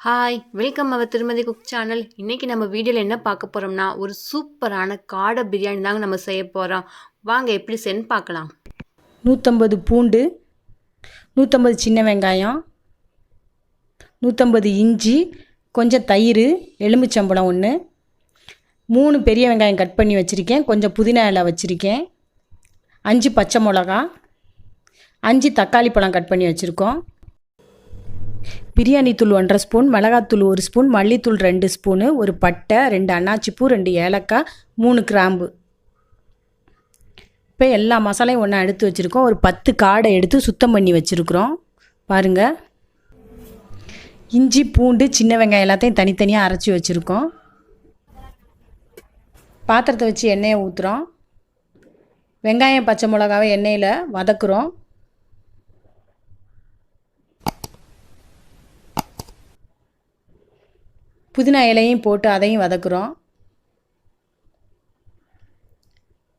Hi welcome அவர் திருமதி cook channel இன்றைக்கி நம்ம வீடியோவில் என்ன பார்க்க போகிறோம்னா ஒரு சூப்பரான காடை பிரியாணி தாங்க நம்ம செய்ய போகிறோம் வாங்க எப்படி சென்னு பார்க்கலாம். நூற்றம்பது பூண்டு நூற்றம்பது சின்ன வெங்காயம் நூற்றம்பது இஞ்சி கொஞ்சம் தயிர் எலுமிச்சம்பழம் ஒன்று மூணு பெரிய வெங்காயம் கட் பண்ணி வச்சுருக்கேன். கொஞ்சம் புதினா இலை வச்சுருக்கேன். அஞ்சு பச்சை மிளகா அஞ்சு தக்காளி பழம் கட் பண்ணி வச்சுருக்கோம். பிரியாணி தூள் ஒன்றரை ஸ்பூன் மிளகாத்தூள் ஒரு ஸ்பூன் மல்லித்தூள் ரெண்டு ஸ்பூனு ஒரு பட்டை ரெண்டு அன்னாச்சிப்பூ ரெண்டு ஏலக்காய் மூணு கிராம்பு. இப்போ எல்லா மசாலையும் ஒன்றா எடுத்து வச்சுருக்கோம். ஒரு பத்து காடை எடுத்து சுத்தம் பண்ணி வச்சுருக்குறோம். பாருங்கள் இஞ்சி பூண்டு சின்ன வெங்காயம் எல்லாத்தையும் தனித்தனியாக அரைச்சி வச்சுருக்கோம். பாத்திரத்தை வச்சு எண்ணெயை ஊற்றுறோம் வெங்காயம் பச்சை மிளகாவை எண்ணெயில் வதக்குறோம். புதினா இலையும் போட்டு அதையும் வதக்குறோம்.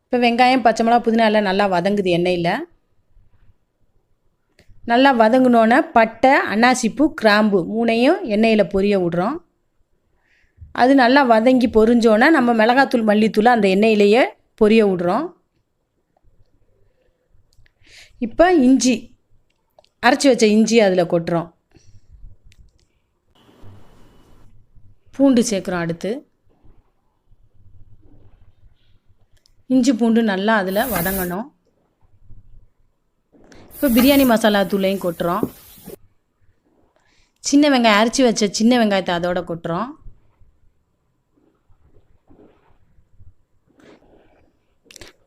இப்போ வெங்காயம் பச்சை மிளகா புதினா எல்லாம் நல்லா வதங்குது எண்ணெயில். நல்லா வதங்கினோன்னே பட்டை அன்னாசிப்பூ கிராம்பு மூணையும் எண்ணெயில் பொரிய விடுறோம். அது நல்லா வதங்கி பொரிஞ்சோன்னே நம்ம மிளகாத்தூள் மல்லித்தூள் அந்த எண்ணெயிலேயே பொரிய விடுறோம். இப்போ இஞ்சி அரைச்சி வச்ச இஞ்சி அதில் கொட்டுறோம். பூண்டு சேர்க்குறோம் அடுத்து. இஞ்சி பூண்டு நல்லா அதில் வதங்கணும். இப்போ பிரியாணி மசாலா தூளையும் கொட்டுறோம். சின்ன வெங்காயம் அரைச்சி வச்ச சின்ன வெங்காயத்தை அதோட கொட்டுறோம்.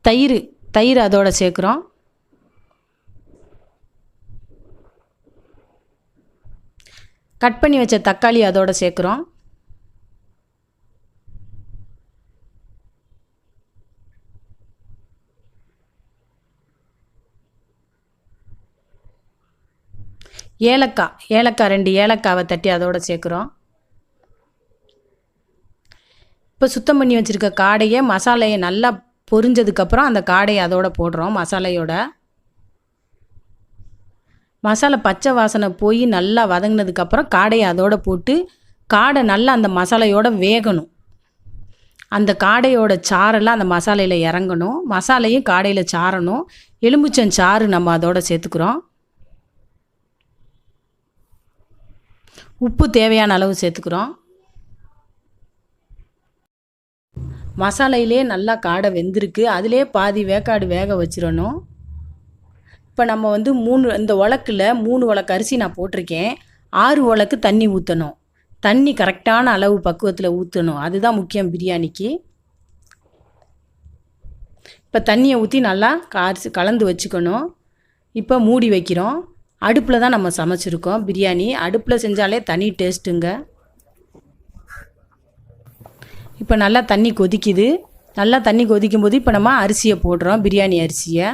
தயிர் தயிர் அதோட சேர்க்குறோம். கட் பண்ணி வச்ச தக்காளி அதோட சேர்க்குறோம். ஏலக்காய் ஏலக்காய் ரெண்டு ஏலக்காவை தட்டி அதோடு சேர்க்குறோம். இப்போ சுத்தம் பண்ணி வச்சுருக்க காடையை மசாலையை நல்லா பொரிஞ்சதுக்கப்புறம் அந்த காடையை அதோட போடுறோம் மசாலையோட. மசாலா பச்சை வாசனை போய் நல்லா வதங்கினதுக்கப்புறம் காடையை அதோட போட்டு காடை நல்லா அந்த மசாலையோட வேகணும். அந்த காடையோட சாரெல்லாம் அந்த மசாலையில் இறங்கணும். மசாலையும் காடையில் சாரணும் எலும்புச்சம் சாறு நம்ம அதோட சேர்த்துக்கிறோம். உப்பு தேவையான அளவு சேர்த்துக்கிறோம். மசாலையிலே நல்லா காடை வெந்திருக்கு. அதிலே பாதி வேக்காடு வேக வச்சிடணும். இப்போ நம்ம வந்து மூணு இந்த உலக்கில் மூணு உலக்கு அரிசி நான் போட்டிருக்கேன். ஆறு உலக்கு தண்ணி ஊற்றணும் தண்ணி கரெக்டான அளவு பக்குவத்தில் ஊற்றணும் அதுதான் முக்கியம் பிரியாணிக்கு. இப்போ தண்ணியை ஊற்றி நல்லா அரிசி கலந்து வச்சுக்கணும். இப்போ மூடி வைக்கிறோம். அடுப்பில் தான் நம்ம சமைச்சிருக்கோம். பிரியாணி அடுப்பில் செஞ்சாலே தனி டேஸ்ட்டுங்க. இப்போ நல்லா தண்ணி கொதிக்குது. நல்லா தண்ணி கொதிக்கும் போது இப்போ நம்ம அரிசியை போடுறோம் பிரியாணி அரிசியை.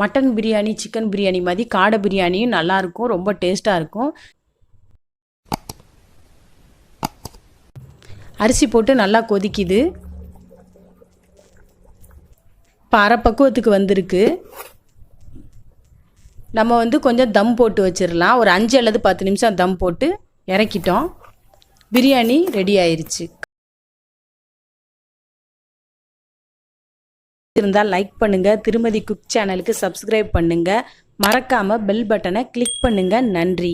மட்டன் பிரியாணி சிக்கன் பிரியாணி மாதிரி காடை பிரியாணியும் நல்லாயிருக்கும் ரொம்ப டேஸ்ட்டாக இருக்கும். அரிசி போட்டு நல்லா கொதிக்குது. இப்போ அரை பக்குவத்துக்கு வந்திருக்கு. நம்ம வந்து கொஞ்சம் தம் போட்டு வச்சிடலாம் ஒரு அஞ்சு அல்லது பத்து நிமிஷம் தம் போட்டு இறக்கிட்டோம். பிரியாணி ரெடி ஆயிடுச்சு இருந்தால் லைக் பண்ணுங்கள் திருமதி குக் சேனலுக்கு சப்ஸ்கிரைப் பண்ணுங்கள் மறக்காமல் பெல் பட்டனை கிளிக் பண்ணுங்கள் நன்றி.